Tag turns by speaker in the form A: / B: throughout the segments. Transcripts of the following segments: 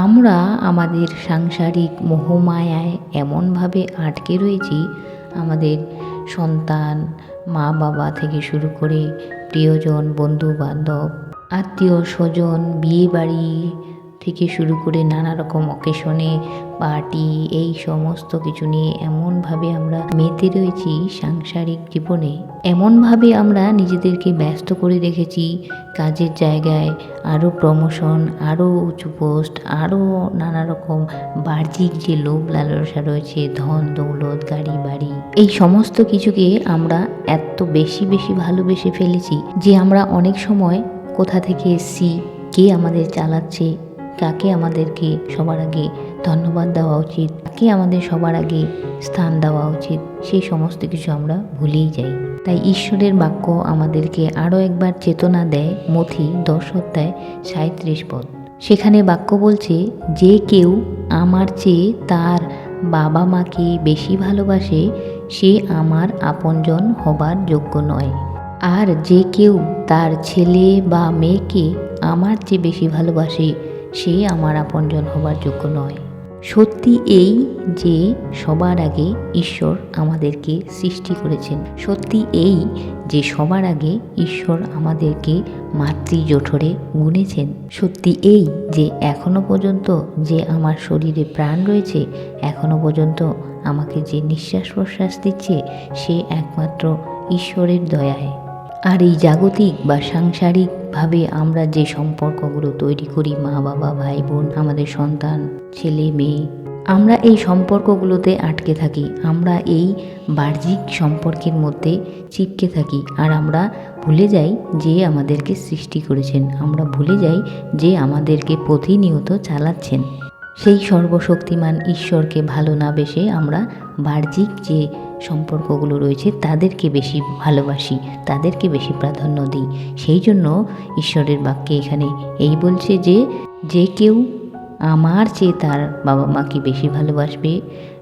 A: আমরা আমাদের সাংসারিক মোহমায়ায় এমনভাবে আটকে রয়েছি, আমাদের সন্তান মা বাবা থেকে শুরু করে প্রিয়জন বন্ধু বান্ধব আত্মীয় স্বজন বিয়ে বাড়ি থেকে শুরু করে নানা রকম অকেশনে পার্টি এই সমস্ত কিছু নিয়ে এমনভাবে আমরা মেতে রয়েছি সাংসারিক জীবনে। এমনভাবে আমরা নিজেদেরকে ব্যস্ত করে রেখেছি কাজের জায়গায়, আরও প্রমোশন আরও উঁচু পোস্ট আরও নানা রকম বাহ্যিক যে লোভ লালসা রয়েছে, ধন, দৌলত, গাড়ি, বাড়ি, এই সমস্ত কিছুকে আমরা এত বেশি বেশি ভালোবেসে ফেলেছি যে আমরা অনেক সময় কোথা থেকে এসছি, কে আমাদের চালাচ্ছে কাকে আমাদেরকে সবার আগে ধন্যবাদ দেওয়া উচিত। কাকে আমাদের সবার আগে স্থান দেওয়া উচিত। সেই সমস্ত কিছু আমরা ভুলেই যাই। তাই ঈশ্বরের বাক্য আমাদেরকে আরও একবার চেতনা দেয়, মথি দশ অধ্যায় সাঁত্রিশ পদ। সেখানে বাক্য বলছে, যে কেউ আমার চেয়ে তার বাবা মাকে বেশি ভালোবাসে, সে আমার আপনজন হবার যোগ্য নয়। আর যে কেউ তার ছেলে বা মেয়েকে আমার চেয়ে বেশি ভালোবাসে সে আমার আপনজন হবার যোগ্য নয়। সত্যি এই যে সবার আগে ঈশ্বর আমাদেরকে সৃষ্টি করেছেন, সত্যি এই যে সবার আগে ঈশ্বর আমাদেরকে মাতৃ জঠরে গুনেছেন, সত্যি এই যে এখনও পর্যন্ত যে আমার শরীরে প্রাণ রয়েছে, এখনও পর্যন্ত আমাকে যে নিঃশ্বাস প্রশ্বাস দিচ্ছে, সে একমাত্র ঈশ্বরের দয়ায়। আর এই জাগতিক বা সাংসারিকভাবে আমরা যে সম্পর্কগুলো তৈরি করি, মা বাবা, ভাই বোন, আমাদের সন্তান, ছেলে, মেয়ে, আমরা এই সম্পর্কগুলোতে আটকে থাকি। আমরা এই বাহ্যিক সম্পর্কের মধ্যে চিপকে থাকি আর আমরা ভুলে যাই যে আমাদেরকে সৃষ্টি করেছেন। আমরা ভুলে যাই যে আমাদেরকে প্রতিনিয়ত চালাচ্ছেন। সেই সর্বশক্তিমান ঈশ্বরকে ভালো না বেসে আমরা বাহ্যিক যে সম্পর্কগুলো রয়েছে, তাদেরকে বেশি ভালোবাসি, তাদেরকে বেশি প্রাধান্য দিই। সেই জন্য ঈশ্বরের বাক্যে এখানে এই বলছে যে যে কেউ আমার চেয়ে তার বাবা মাকে বেশি ভালোবাসবে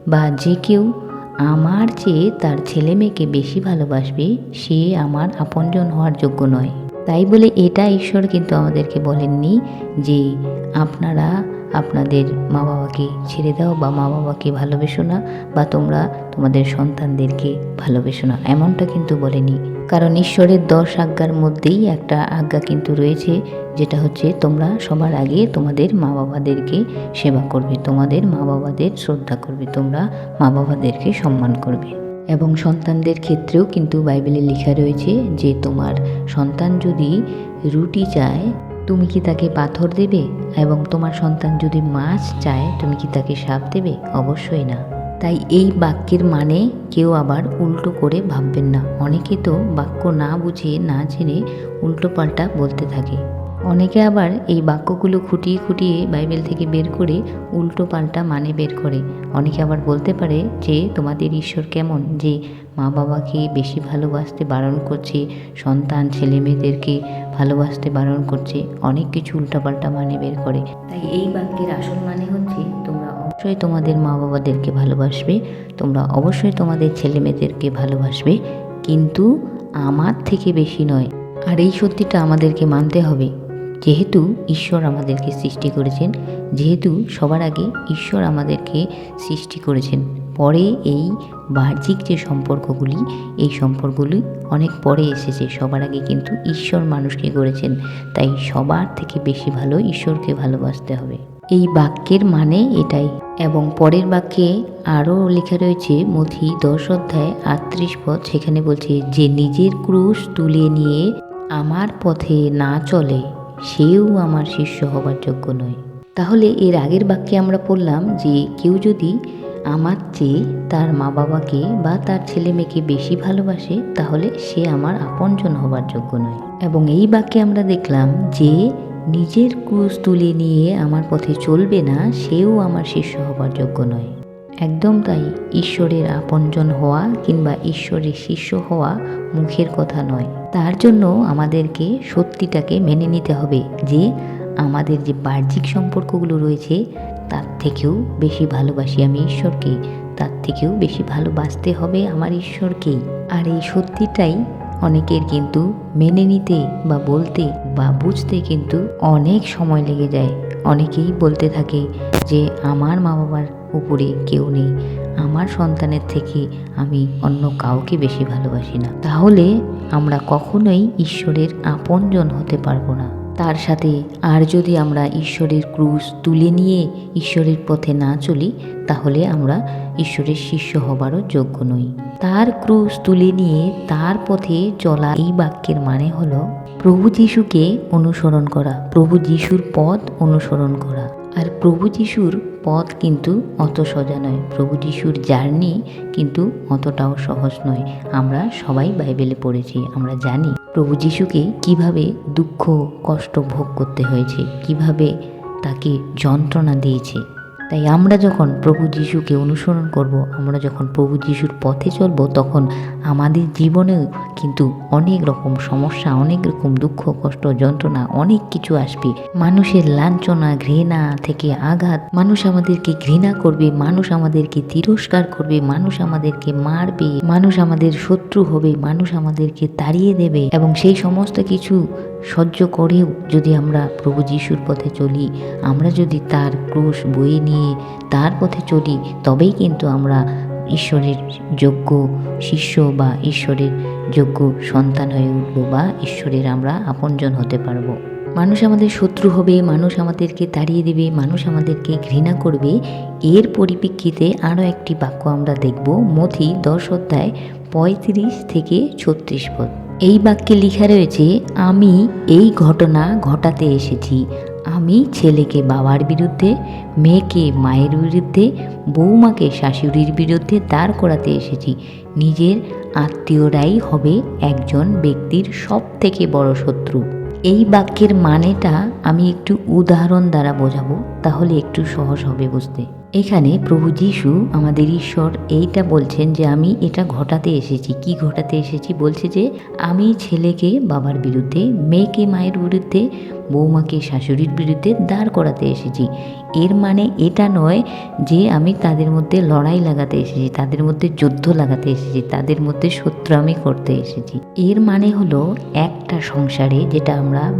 A: বা যে কেউ আমার চেয়ে তার ছেলে মেয়েকে বেশি ভালোবাসবে, সে আমার আপনজন হওয়ার যোগ্য নয়। তাই বলে এটা ঈশ্বর কিন্তু আমাদেরকে বলেননি যে, আপনারা আপনাদের মা বাবাকে ছেড়ে দাও বা মা বাবাকে ভালোবেসো না বা তোমরা তোমাদের সন্তানদেরকে ভালোবেসো না। এমনটা কিন্তু বলেনি। কারণ ঈশ্বরের দশ আজ্ঞার মধ্যেই একটা আজ্ঞা কিন্তু রয়েছে, যেটা হচ্ছে তোমরা সবার আগে তোমাদের মা বাবাদেরকে সেবা করবে, তোমাদের মা বাবাদের শ্রদ্ধা করবে, তোমরা মা বাবাদেরকে সম্মান করবে। এবং সন্তানদের ক্ষেত্রেও কিন্তু বাইবেলে লেখা রয়েছে যে তোমার সন্তান যদি রুটি চায় তুমি কি তাকে পাথর দেবে? এবং তোমার সন্তান যদি মাছ চায়, তুমি কি তাকে সাপ দেবে? অবশ্যই না। তাই এই বাক্যের মানে কেউ আবার উল্টো করে ভাববেন না। অনেকে তো বাক্য না বুঝে, না জেনে উল্টো পাল্টা বলতে থাকে। অনেকে আবার এই বাক্যগুলো খুঁটিয়ে খুঁটিয়ে বাইবেল থেকে বের করে উল্টো পাল্টা মানে বের করে। অনেকে আবার বলতে পারে যে, তোমাদের ঈশ্বর কেমন? যে, মা বাবাকে বেশি ভালোবাসতে বারণ করছে, সন্তান ছেলে মেয়েদেরকে ভালোবাসতে বারণ করছে। অনেক কিছু উল্টাপাল্টা মানে বের করে। তাই এই বাক্যের আসল মানে হচ্ছে, তোমরা অবশ্যই তোমাদের মা বাবাদেরকে ভালোবাসবে, তোমরা অবশ্যই তোমাদের ছেলে মেয়েদেরকে ভালোবাসবে, কিন্তু আমার থেকে বেশি নয়। আর এই সত্যিটা আমাদেরকে মানতে হবে। যেহেতু ঈশ্বর আমাদেরকে সৃষ্টি করেছেন, যেহেতু সবার আগে ঈশ্বর আমাদেরকে সৃষ্টি করেছেন, পরে এই বাহ্যিক যে সম্পর্কগুলি, এই সম্পর্কগুলি অনেক পরে এসেছে। সবার আগে কিন্তু ঈশ্বর মানুষকে গড়েছেন, তাই সবার থেকে বেশি ভালো ঈশ্বরকে ভালোবাসতে হবে। এই বাক্যের মানে এটাই। এবং পরের বাক্যে আরও লেখা রয়েছে, মথি দশ অধ্যায় আটত্রিশ পথ সেখানে বলছে, যে নিজের ক্রুশ তুলে নিয়ে আমার পথে না চলে সেও আমার শিষ্য হবার যোগ্য নয়। তাহলে এর আগের বাক্যে আমরা পড়লাম যে কেউ যদি আমার চেয়ে তার মা বাবাকে বা তার ছেলে মেয়েকে বেশি ভালোবাসে, তাহলে সে আমার আপনজন হবার যোগ্য নয়। এবং এই বাক্যে আমরা দেখলাম যে নিজের ক্রুশ তুলে নিয়ে আমার পথে চলবে না, সেও আমার শিষ্য হবার যোগ্য নয়। একদম তাই ঈশ্বরের আপনজন হওয়া কিংবা ঈশ্বরের শিষ্য হওয়া মুখের কথা নয়। তার জন্য আমাদেরকে সত্যিটাকে মেনে নিতে হবে যে আমাদের যে বাহ্যিক সম্পর্কগুলো রয়েছে, তার থেকেও বেশি ভালোবাসি আমি ঈশ্বরকে, তার থেকেও বেশি ভালোবাসতে হবে আমার ঈশ্বরকেই আর এই সত্যিটাই অনেকের কিন্তু মেনে নিতে বা বলতে বা বুঝতে কিন্তু অনেক সময় লেগে যায়। অনেকেই বলতে থাকে যে, আমার মা বাবার উপরে কেউ নেই। আমার সন্তানের থেকে আমি অন্য কাউকে বেশি ভালোবাসি না। তাহলে আমরা কখনোই ঈশ্বরের আপনজন হতে পারব না। তার সাথে আর যদি আমরা ঈশ্বরের ক্রুশ তুলে নিয়ে ঈশ্বরের পথে না চলি, তাহলে আমরা ঈশ্বরের শিষ্য হবারও যোগ্য নই। তার ক্রুশ তুলে নিয়ে তার পথে চলা এই বাক্যের মানে হলো প্রভু যিশুকে অনুসরণ করা, প্রভু যিশুর পথ অনুসরণ করা। আর প্রভু যিশুর পথ কিন্তু অত সোজা নয়। প্রভু যিশুর জার্নি কিন্তু অতটাও সহজ নয়। আমরা সবাই বাইবেলে পড়েছি, আমরা জানি প্রভু যিশুকে কীভাবে দুঃখ, কষ্ট ভোগ করতে হয়েছে, কীভাবে তাকে যন্ত্রণা দিয়েছে। তাই আমরা যখন প্রভু যিশুকে অনুসরণ করব, আমরা যখন প্রভু যিশুর পথে চলব, তখন আমাদের জীবনেও কিন্তু অনেক রকম সমস্যা, অনেক রকম দুঃখ, কষ্ট, যন্ত্রণা, অনেক কিছু আসবে। মানুষের লাঞ্ছনা, ঘৃণা থেকে আঘাত, মানুষ আমাদেরকে ঘৃণা করবে, মানুষ আমাদেরকে তিরস্কার করবে, মানুষ আমাদেরকে মারবে, মানুষ আমাদের শত্রু হবে, মানুষ আমাদেরকে তাড়িয়ে দেবে এবং সেই সমস্ত কিছু সহ্য করেও যদি আমরা প্রভু যিশুর পথে চলি, আমরা যদি তার ক্রুশ বয়ে নিয়ে তার পথে চলি, তবেই কিন্তু আমরা ঈশ্বরের যোগ্য শিষ্য বা ঈশ্বরের যোগ্য সন্তান হয়ে উঠব বা ঈশ্বরের আমরা আপনজন হতে পারব। মানুষ আমাদের শত্রু হবে, মানুষ আমাদেরকে তাড়িয়ে দেবে, মানুষ আমাদেরকে ঘৃণা করবে। এর পরিপ্রেক্ষিতে আরও একটি বাক্য আমরা দেখব, মথি দশ অধ্যায় পঁয়ত্রিশ থেকে ছত্রিশ পদ। এই বাক্যে লেখা রয়েছে, আমি এই ঘটনা ঘটাতে এসেছি। আমি ছেলেকে বাবার বিরুদ্ধে, মেয়েকে মায়ের বিরুদ্ধে বৌমাকে শাশুড়ির বিরুদ্ধে দাঁড় করাতে এসেছি। নিজের আত্মীয়রাই হবে একজন ব্যক্তির সব থেকে বড় শত্রু। এই বাক্যের মানেটা আমি একটু উদাহরণ দ্বারা বোঝাবো, তাহলে একটু সহজ হবে বুঝতে। এখানে প্রভু যিশু আমাদের ঈশ্বর এইটা বলছেন যে আমি এটা ঘটাতে এসেছি। কি ঘটাতে এসেছি? বলছে যে আমি ছেলেকে বাবার বিরুদ্ধে, মেয়েকে মায়ের বিরুদ্ধে বৌমাকে শাশুড়ির বিরুদ্ধে দাঁড় করাতে এসেছি। এর মানে এটা নয় যে আমি তাদের মধ্যে লড়াই লাগাতে এসেছি, তাদের মধ্যে যুদ্ধ লাগাতে এসেছি, তাদের মধ্যে শত্রু আমি করতে এসেছি। এর মানে হলো একটা সংসারে যেটা আমরা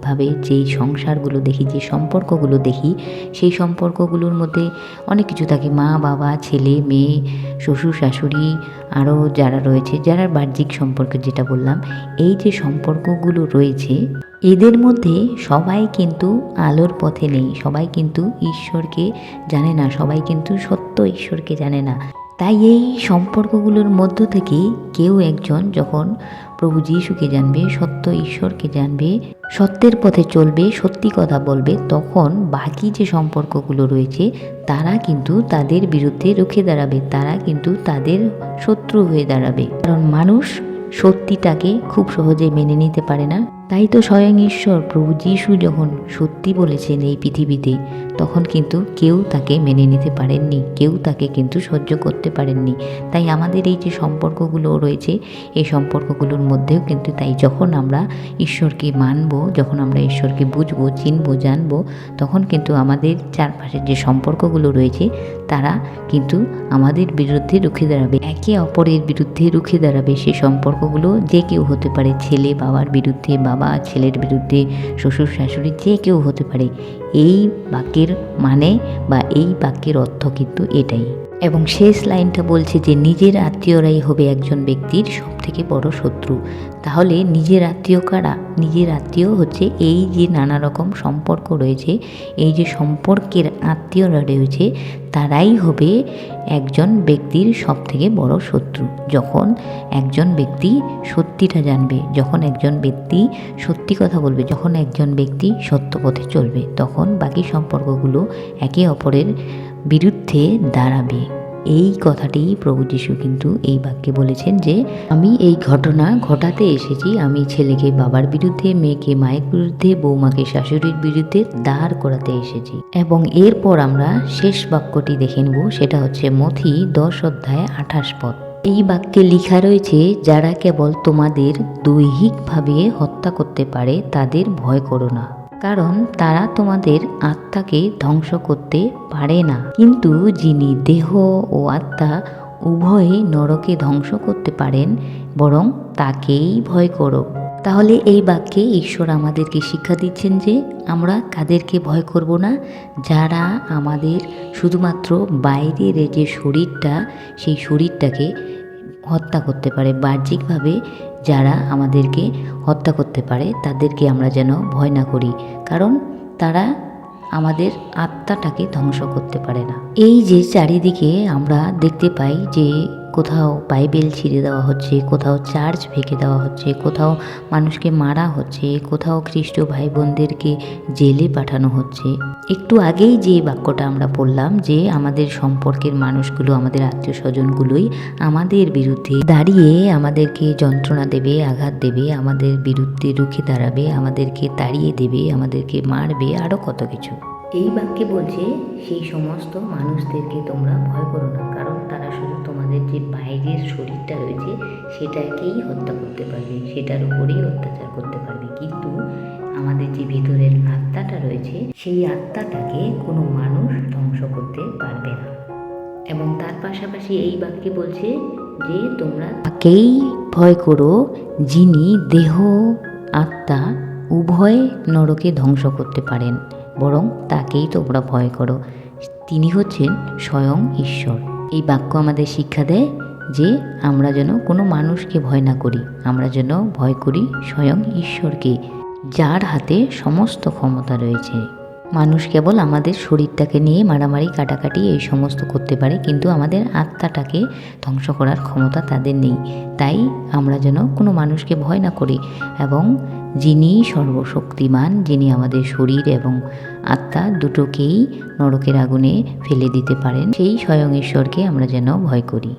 A: বাহ্যিকভাবে যেই সংসারগুলো দেখি, যে সম্পর্কগুলো দেখি, সেই সম্পর্কগুলোর মধ্যে অনেক কিছু থাকে। মা, বাবা, ছেলে, মেয়ে, শ্বশুর, শাশুড়ি, আরও যারা রয়েছে, যারা বাহ্যিক সম্পর্কে যেটা বললাম, এই যে সম্পর্কগুলো রয়েছে, এদের মধ্যে সবাই কিন্তু আলোর পথে নেই। সবাই কিন্তু ঈশ্বরকে জানে না, সবাই কিন্তু সত্য ঈশ্বরকে জানে না। তাই এই সম্পর্কগুলোর মধ্য থেকে কেউ একজন যখন প্রভু যীশুকে জানবে, সত্য ঈশ্বরকে জানবে, সত্যের পথে চলবে, সত্যি কথা বলবে, তখন বাকি যে সম্পর্কগুলো রয়েছে, তারা কিন্তু তাদের বিরুদ্ধে রুখে দাঁড়াবে, তারা কিন্তু তাদের শত্রু হয়ে দাঁড়াবে। কারণ মানুষ সত্যিটাকে খুব সহজে মেনে নিতে পারে না। তাই তো স্বয়ং ঈশ্বর প্রভু যীশু যখন সত্যি বলেছেন এই পৃথিবীতে, তখন কিন্তু কেউ তাকে মেনে নিতে পারেননি, কেউ তাকে কিন্তু সহ্য করতে পারেননি। তাই আমাদের এই যে সম্পর্কগুলো রয়েছে, এই সম্পর্কগুলোর মধ্যেও কিন্তু তাই যখন আমরা ঈশ্বরকে মানব, যখন আমরা ঈশ্বরকে বুঝব, চিনবো, জানব, তখন কিন্তু আমাদের চারপাশের যে সম্পর্কগুলো রয়েছে, তারা কিন্তু আমাদের বিরুদ্ধে রুখে দাঁড়াবে। একে অপরের বিরুদ্ধে রুখে দাঁড়াবে সেই সম্পর্কগুলো। যে কেউ হতে পারে ছেলে বাবার বিরুদ্ধে বাবা ছেলের বিরুদ্ধে শ্বশুর শাশুড়ি যে কেউ হতে পারে, এই বাক্যের মানে বা এই বাক্যের অর্থ কিন্তু এটাই। এবং শেষ লাইনটা বলছে যে, নিজের আত্মীয়রাই হবে একজন ব্যক্তির সব থেকে বড় শত্রু। তাহলে নিজের আত্মীয় কারা? নিজের আত্মীয় হচ্ছে এই যে নানা রকম সম্পর্ক রয়েছে, এই যে সম্পর্কের আত্মীয়রা রয়েছে, তারাই হবে একজন ব্যক্তির সব থেকে বড় শত্রু। যখন একজন ব্যক্তি সত্যিটা জানবে, যখন একজন ব্যক্তি সত্যি কথা বলবে, যখন একজন ব্যক্তি সত্য পথে চলবে, তখন বাকি সম্পর্কগুলো একে অপরের বিরুদ্ধে দাঁড়াবে। এই কথাটি প্রভু যিশু কিন্তু এই বাক্যে বলেছেন যে, আমি এই ঘটনা ঘটাতে এসেছি। আমি ছেলেকে বাবার বিরুদ্ধে, মেয়েকে মায়ের বিরুদ্ধে বৌমাকে শাশুড়ির বিরুদ্ধে দাঁড় করাতে এসেছি। এবং এরপর আমরা শেষ বাক্যটি দেখে নেব। সেটা হচ্ছে মথি দশ অধ্যায় আঠাশ পদ। এই বাক্যে লেখা রয়েছে, যারা কেবল তোমাদের দৈহিকভাবে হত্যা করতে পারে, তাদের ভয় করো না। কারণ তারা তোমাদের আত্মাকে ধ্বংস করতে পারে না। কিন্তু যিনি দেহ ও আত্মা উভয়ে নরকে ধ্বংস করতে পারেন, বরং তাকেই ভয় করো। তাহলে এই বাক্যে ঈশ্বর আমাদেরকে শিক্ষা দিচ্ছেন যে আমরা কাদেরকে ভয় করব না, যারা আমাদের শুধুমাত্র বাইরের যে শরীরটা, সেই শরীরটাকে হত্যা করতে পারে। বাহ্যিকভাবে যারা আমাদেরকে হত্যা করতে পারে, তাদেরকে আমরা যেন ভয় না করি। কারণ তারা আমাদের আত্মাটাকে ধ্বংস করতে পারে না। এই যে চারিদিকে আমরা দেখতে পাই যে কোথাও বাইবেল ছিঁড়ে দেওয়া হচ্ছে, কোথাও চার্চ ভেঙে দেওয়া হচ্ছে, কোথাও মানুষকে মারা হচ্ছে, কোথাও খ্রিস্ট ভাই বোনদেরকে জেলে পাঠানো হচ্ছে। একটু আগেই যে বাক্যটা আমরা পড়লাম যে আমাদের সম্পর্কের মানুষগুলো, আমাদের আত্মীয় স্বজনগুলোই আমাদের বিরুদ্ধে দাঁড়িয়ে আমাদেরকে যন্ত্রণা দেবে, আঘাত দেবে, আমাদের বিরুদ্ধে রুখে দাঁড়াবে, আমাদেরকে তাড়িয়ে দেবে, আমাদেরকে মারবে আরও কত কিছু। এই বাক্যে বলছে, সেই সমস্ত মানুষদেরকে তোমরা ভয় করো না, কারণ তারা শুধু তোমাদের যে বাইরের শরীরটা রয়েছে সেটাকেই হত্যা করতে পারবে, সেটার উপরেই অত্যাচার করতে পারবে। কিন্তু আমাদের যে ভিতরের আত্মাটা রয়েছে, সেই আত্মাটাকে কোনো মানুষ ধ্বংস করতে পারবে না। এবং তার পাশাপাশি এই বাক্যে বলছে যে, তোমরা তাকেই ভয় করো যিনি দেহ, আত্মা উভয় নরকে ধ্বংস করতে পারেন, বরং তাকেই তোমরা ভয় করো। তিনি হচ্ছেন স্বয়ং ঈশ্বর। এই বাক্য আমাদের শিক্ষা দেয় যে আমরা যেন কোনো মানুষকে ভয় না করি, আমরা যেন ভয় করি স্বয়ং ঈশ্বরকে, যার হাতে সমস্ত ক্ষমতা রয়েছে। মানুষ কেবল আমাদের শরীরটাকে নিয়ে মারামারি, কাটাকাটি এই সমস্ত করতে পারে, কিন্তু আমাদের আত্মাটাকে ধ্বংস করার ক্ষমতা তাদের নেই। তাই আমরা যেন কোনো মানুষকে ভয় না করি এবং যিনি সর্বশক্তিমান, যিনি আমাদের শরীর এবং আত্মা দুটোকেই নরকের আগুনে ফেলে দিতে পারেন, সেই স্বয়ং ঈশ্বরকে আমরা যেন ভয় করি।